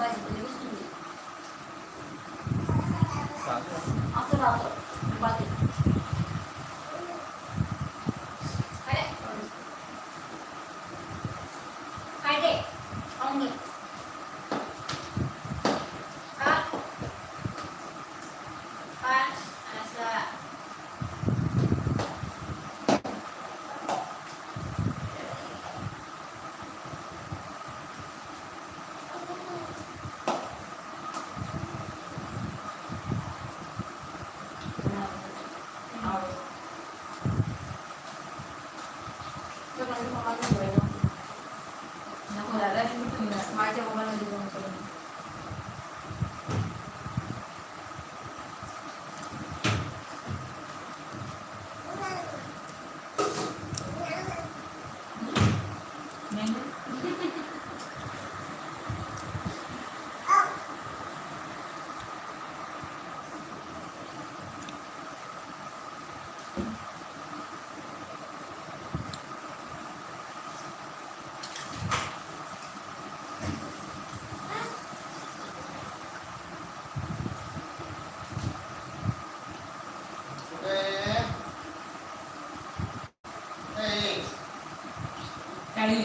맞아, 근데 웃습니다. 아, 그래. 아, 그래. 맞아. काढली.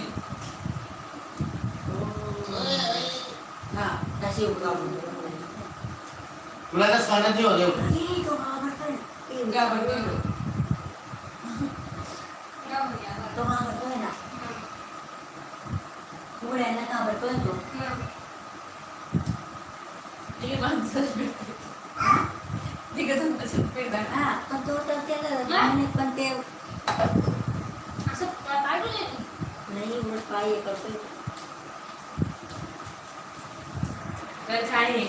हा तशी तुला तर हो देऊ घाबरतो तो घाबरतोय. ना. उघड्याला घाबरतोय तो. हा पण तो तर त्याला नाही, पण ते असं पाठवून दे तू. नाही उघड पाय हे करतोय तर काय आहे?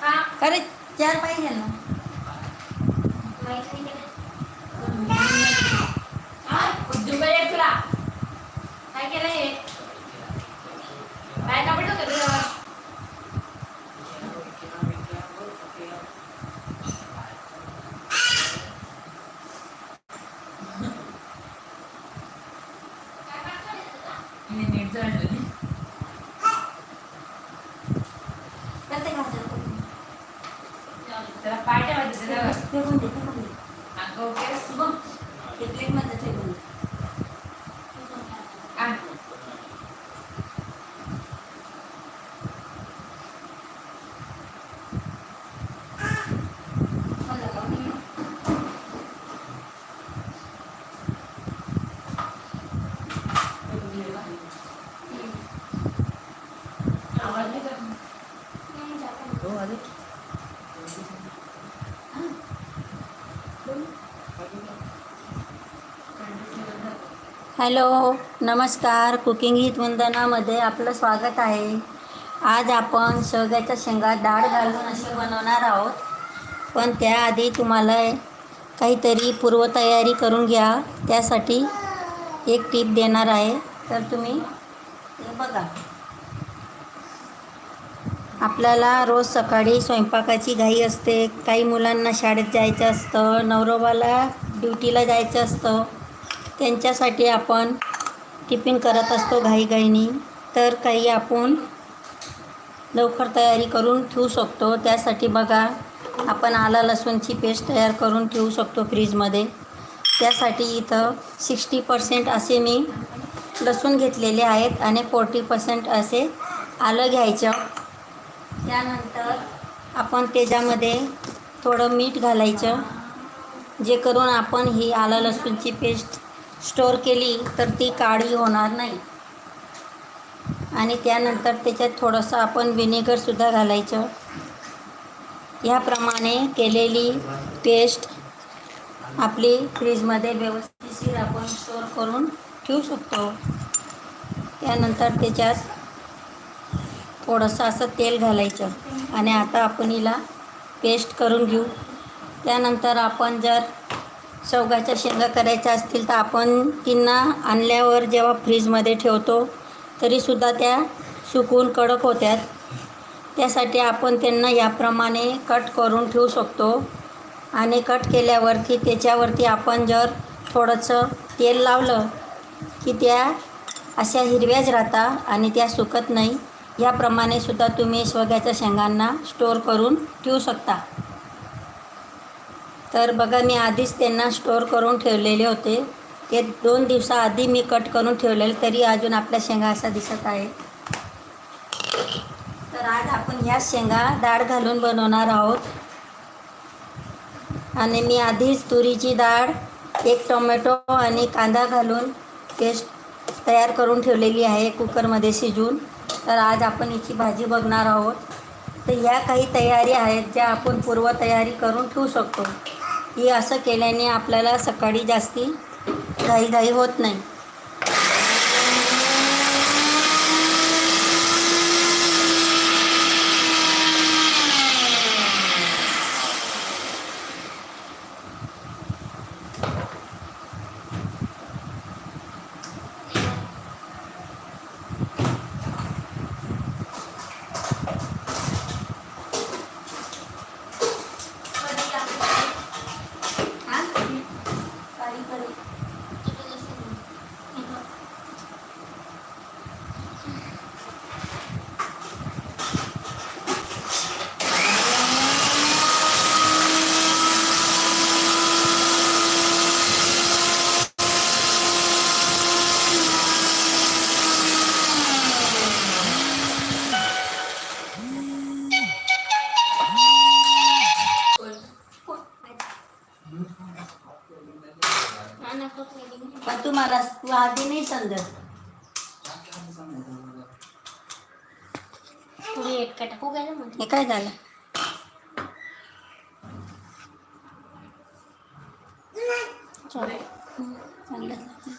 खा अरे चार पाहिजे ना. माहीत नाही. तुला. काय केलं हे काय कपडे होते तुझ्यावर? हॅलो नमस्कार. कुकिंग हित वंदनामध्ये आपलं स्वागत आहे. आज आपण शेवग्याच्या शेंगा डाळ घालून अशी बनवणार आहोत. पण त्याआधी तुम्हाला काहीतरी पूर्वतयारी करून घ्या. त्यासाठी एक टीप देणार आहे. तर तुम्ही बघा. आपल्याला रोज सकाळी स्वयंपाकाची घाई असते. काही मुलांना शाळेत जायचं असतं. नवरोबाला ड्युटीला जायचं असतं. त्यांच्यासाठी आपण टिफिन करत असतो घाईघाईनी. तर काही आपण लवकर तयारी करून ठेवू शकतो. त्यासाठी बघा आपण आला लसूणची पेस्ट तयार करून ठेवू शकतो फ्रीजमध्ये. त्यासाठी इथं सिक्स्टी पर्सेंट असे मी लसूण घेतलेले आहेत आणि फोर्टी पर्सेंट असे आलं घ्यायचं. त्यानंतर आपण त्याच्यामध्ये थोडं मीठ घालायचं जे करून आपण ही आलं लसूणची पेस्ट स्टोअर केली तर ती काळी होणार नाही. आणि त्यानंतर त्याच्यात थोडंसं आपण विनेगरसुद्धा घालायचं. ह्याप्रमाणे केलेली पेस्ट आपली फ्रीजमध्ये व्यवस्थितशीर आपण स्टोअर करून ठेवू शकतो. त्यानंतर त्याच्यात थोडंसं असं तेल घालायचं. आणि आता आपण हिला पेस्ट करून घेऊ. त्यानंतर आपण जर शेवगाच्या शेंगा करायच्या असतील तर आपण तिन्ना आणल्यावर जेव्हा फ्रीजमध्ये ठेवतो तरीसुद्धा त्या सुकून कडक होत्यात. त्यासाठी आपण त्यांना याप्रमाणे कट करून ठेवू शकतो आणि कट केल्यावरती त्याच्यावरती आपण जर थोडंसं तेल लावलं की त्या अशा हिरव्याच राहतात आणि त्या सुकत नाही याप्रमाणे सुद्धा तुम्ही शेवग्याच्या शेंगांना स्टोअर करून ठेवू शकता. तर बघा मी आधीच त्यांना स्टोअर करून ठेवलेले होते. ते दोन दिवसाआधी मी कट करून ठेवलेले तरी अजून आपल्या शेंगा असा दिसत आहे. तर आज आपण ह्या शेंगा डाळ घालून बनवणार आहोत. आणि मी आधीच तुरीची डाळ एक टोमॅटो आणि कांदा घालून पेस्ट तयार करून ठेवलेली आहे कुकरमध्ये शिजवून तर आज आपण हिची भाजी बघणार आहोत. तर ह्या काही तयारी आहेत ज्या आपण पूर्वतयारी करून ठेवू शकतो. ही असं केल्याने आपल्याला सकाळी जास्ती घाईघाई होत नाही कधी आपण हां काळी कढई. किती लसूण? इथं. हा, नको trading. पण तुम्हाला तू समजत थोडी एक का टाकू काय हे काय झालं चल चांगलं झालं.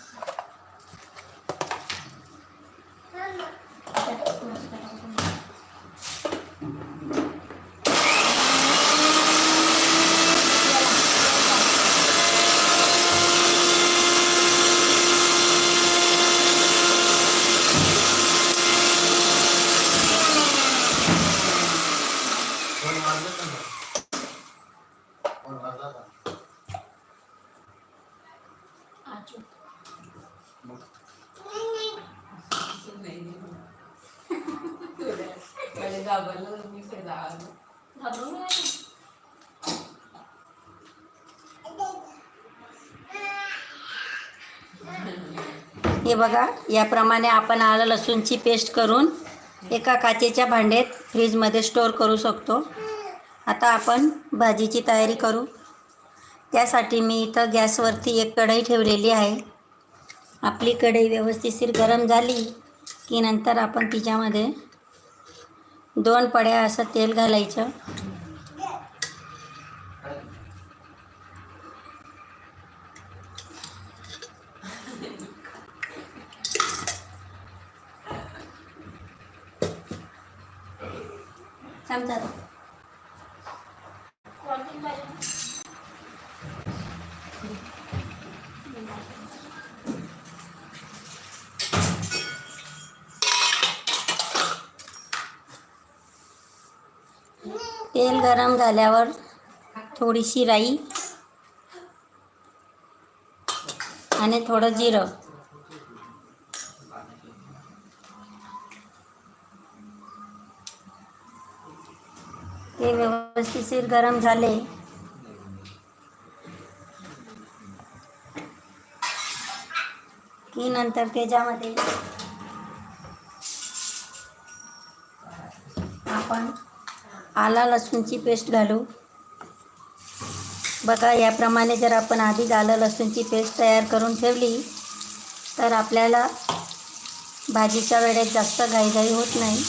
फोन वाजला का नाही? फोन वाजला का? आजू मग मला घाबरलं मी सगळं आलो. घाबरून नाही हे बघा याप्रमाणे आपण आलं लसूणची पेस्ट करून एका काचेच्या भांडेत फ्रीजमध्ये स्टोअर करू शकतो. आता आपण भाजीची तयारी करू. त्यासाठी मी इथं गॅसवरती एक कढई ठेवलेली आहे. आपली कढई व्यवस्थितशीर गरम झाली की नंतर आपण तिच्यामध्ये दोन पड्या असं तेल घालायचं. तेल गरम झाल्यावर थोडीशी राई आणि थोडं जिरं. ते व्यवस्थितशीर गरम झाले. मी नंतर त्याच्यामध्ये आपण आला लसूणची पेस्ट घालू. बघा याप्रमाणे जर आपण आधीच आलं लसूणची पेस्ट तयार करून ठेवली तर आपल्याला भाजीच्या वेळेत जास्त घाईघाई होत नाही.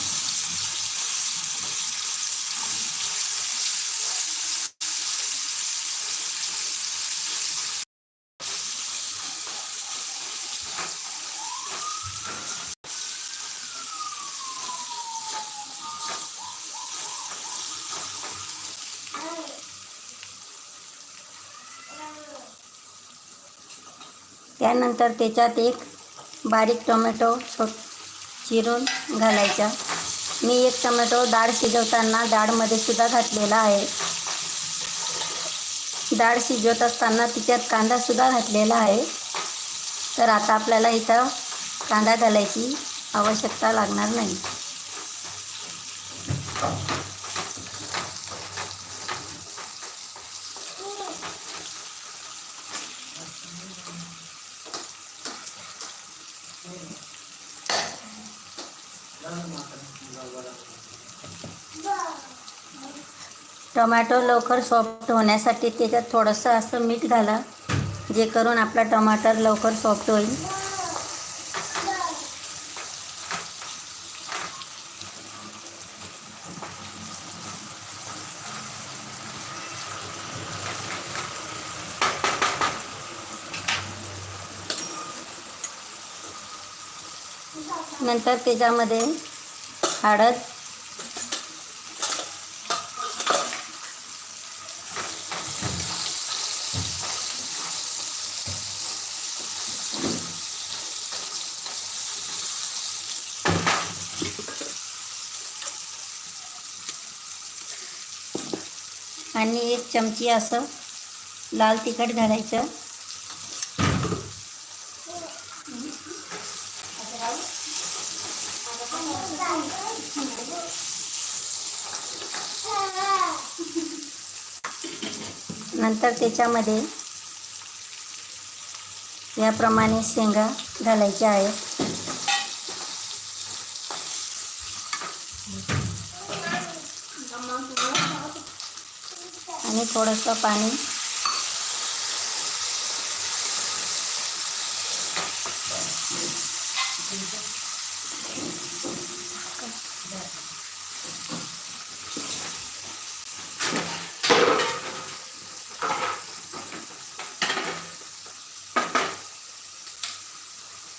त्यानंतर त्याच्यात एक बारीक टोमॅटो छो चिरून घालायचा. मी एक टोमॅटो डाळ शिजवताना डाळमध्ये सुद्धा घातलेला आहे. डाळ शिजवत असताना तिच्यात कांदासुद्धा घातलेला आहे. तर आता आपल्याला इथं कांदा घालायची आवश्यकता लागणार नाही. टोमॅटो लवकर सॉफ्ट होण्यासाठी त्याच्यात थोडंसं असं मीठ घाला जे करून आपला टमाटर लवकर सॉफ्ट होईल. नंतर त्याच्यामध्ये हळद आणि एक चमची असं लाल तिखट घालायचं. नंतर त्याच्यामध्ये याप्रमाणे शेंगा घालायच्या आहेत. आणि थोडंसं पाणी.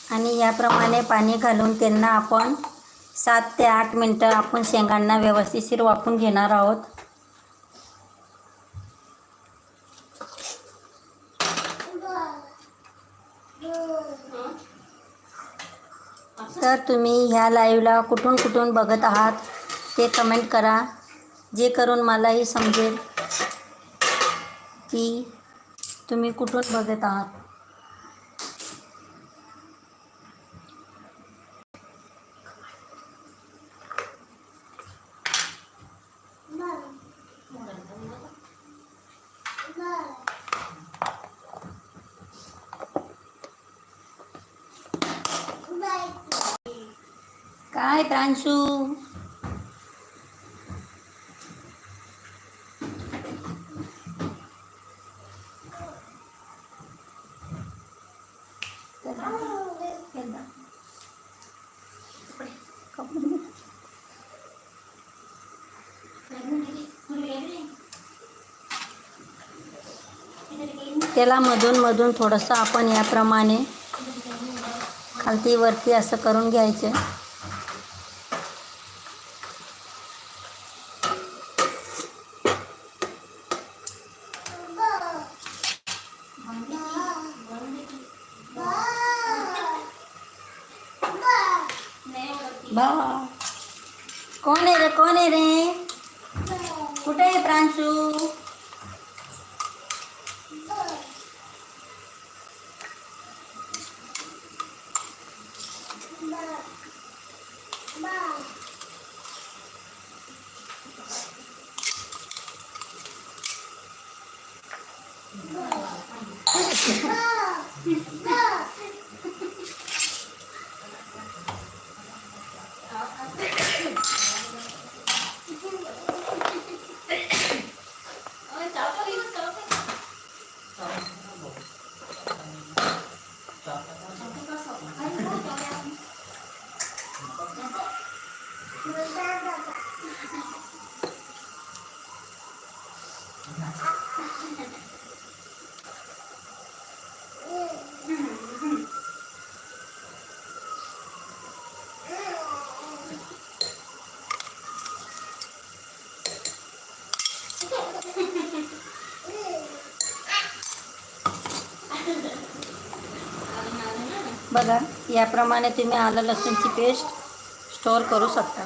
आणि याप्रमाणे पाणी घालून त्यांना आपण सात ते आठ मिनटं आपण शेंगांना व्यवस्थितशीर वाफून घेणार आहोत तर तुम्ही ह्या लाईव्हला कुठून कुठून बघत आहात ते कमेंट करा जे करून मलाही समजेल की तुम्ही कुठून बघत आहात. हाय प्रांशू. त्याला मधून मधून थोडंसं आपण याप्रमाणे खालती वरती असं करून घ्यायचं बा कोण आहे रे कोण आहे रे कुठे आहे प्रांशू बघा याप्रमाणे तुम्ही आलं लसूणची पेस्ट स्टोअर करू शकता.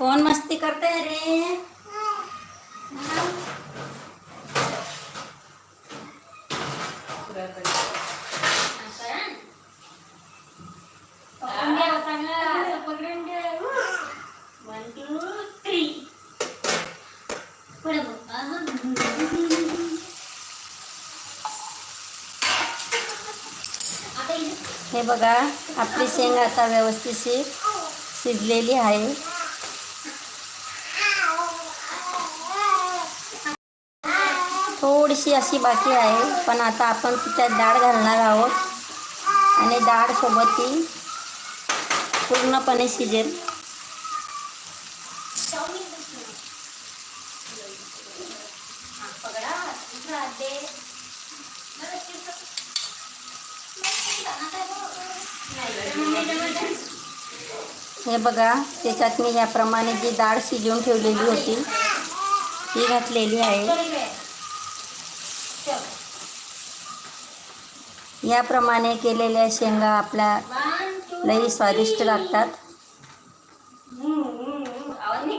कोण मस्ती करते रे? हे बघा आपली शेंगा आता व्यवस्थित शिजलेली आहे. थोडीशी अशी बाकी आहे पण आता आपण तिच्यात डाळ घालणार आहोत. आणि डाळसोबत ती पूर्णपणे शिजेल. हे बघा त्याच्यात मी याप्रमाणे जी डाळ शिजवून ठेवलेली होती ती घातलेली आहे. याप्रमाणे केलेल्या शेंगा आपल्या लई स्वादिष्ट लागतात.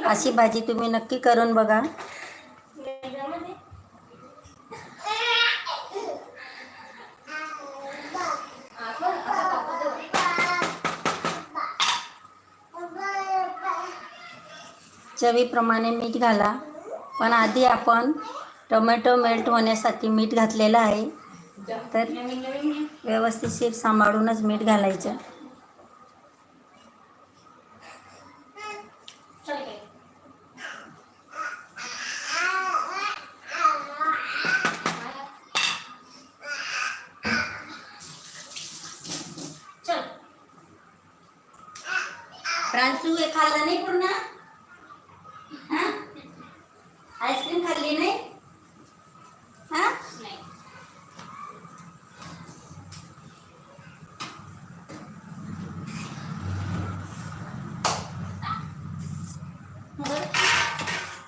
अशी भाजी तुम्ही नक्की करून बघा. चवीप्रमाणे मीठ घाला. पण आधी आपण टोमॅटो मेल्ट होण्यासाठी मीठ घातलेलं आहे. तर व्यवस्थित शेप व्यवस्थितशीर सांभाळूनच मीठ घालायचं चल इकडे. चल फ्रान्सू हे खाल्लं नाही पूर्ण हां आईस्क्रीम खाल्ली नाही हां नाही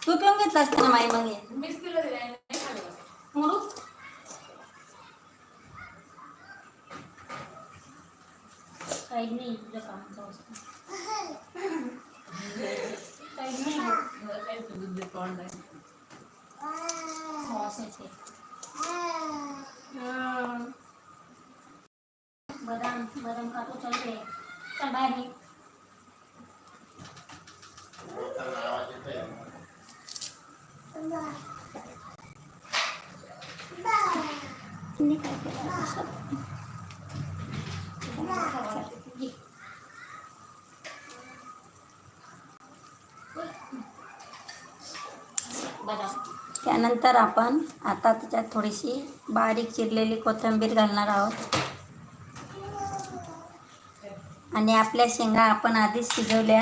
तू पिऊन घेतला असता ना माई मग नाही खाल्लं. काही नाही तुझ्या कामाचं वस्तू काही नाही मला दूध देत. सॉस येते बदाम बदाम खातो चल रे चल बाहेर निघ. तिने काय केलं आता स्वतः? ये. बदाम त्यानंतर आपण आता त्याच्यात थोडीशी बारीक चिरलेली कोथिंबीर घालणार आहोत. आणि आपल्या शेंगा आपण आधीच शिजवल्या.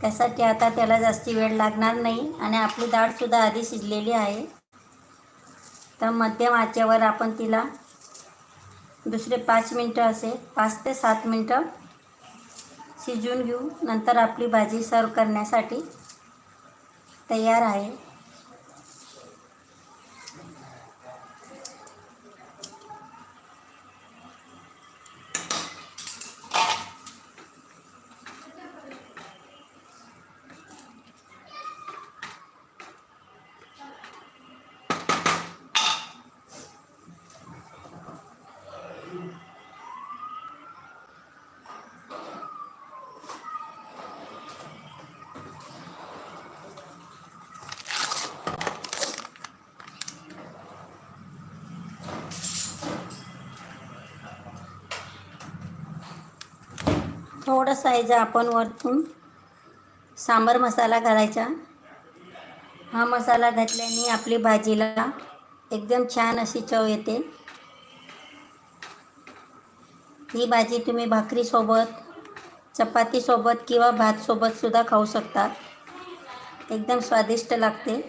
त्यासाठी आता त्याला जास्ती वेळ लागणार नाही आणि आपली डाळसुद्धा आधी शिजलेली आहे. तर मध्यम आचेवर आपण तिला दुसरे पाच मिनटं असे पाच ते सात मिनटं शिजवून घेऊ. नंतर आपली भाजी सर्व करण्यासाठी तयार आहे. थोडंसं आहे आपण वरतून. सांबर मसाला घालायचा. हा मसाला घातल्याने आपली भाजीला एकदम छान अशी चव येते. ही भाजी तुम्ही भाकरीसोबत चपातीसोबत किंवा भातसोबतसुद्धा खाऊ शकता. एकदम स्वादिष्ट लागते.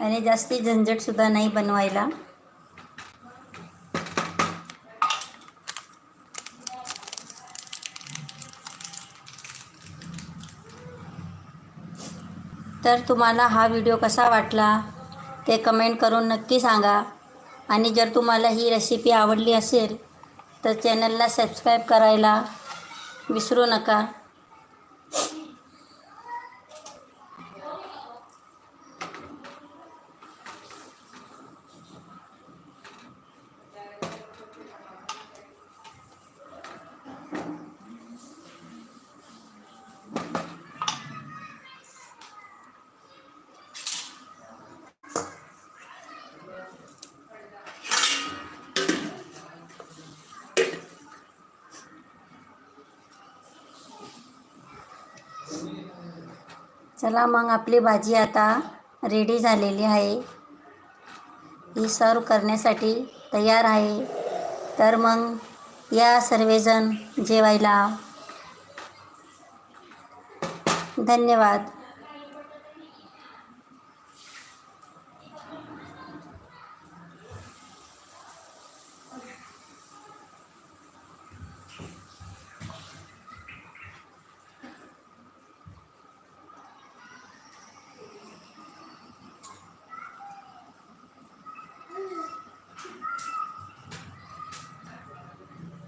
आणि जास्ती झंझटसुद्धा नाही बनवायला. तर तुम्हाला हा व्हिडिओ कसा वाटला ते कमेंट करून नक्की सांगा. आणि जर तुम्हाला ही रेसिपी आवडली असेल तर चॅनलला सबस्क्राईब करायला विसरू नका. चला मग आपली भाजी आता रेडी झालेली आहे. ही सर्व करण्यासाठी तयार आहे. तर मग या सर्वजण जेवायला. धन्यवाद.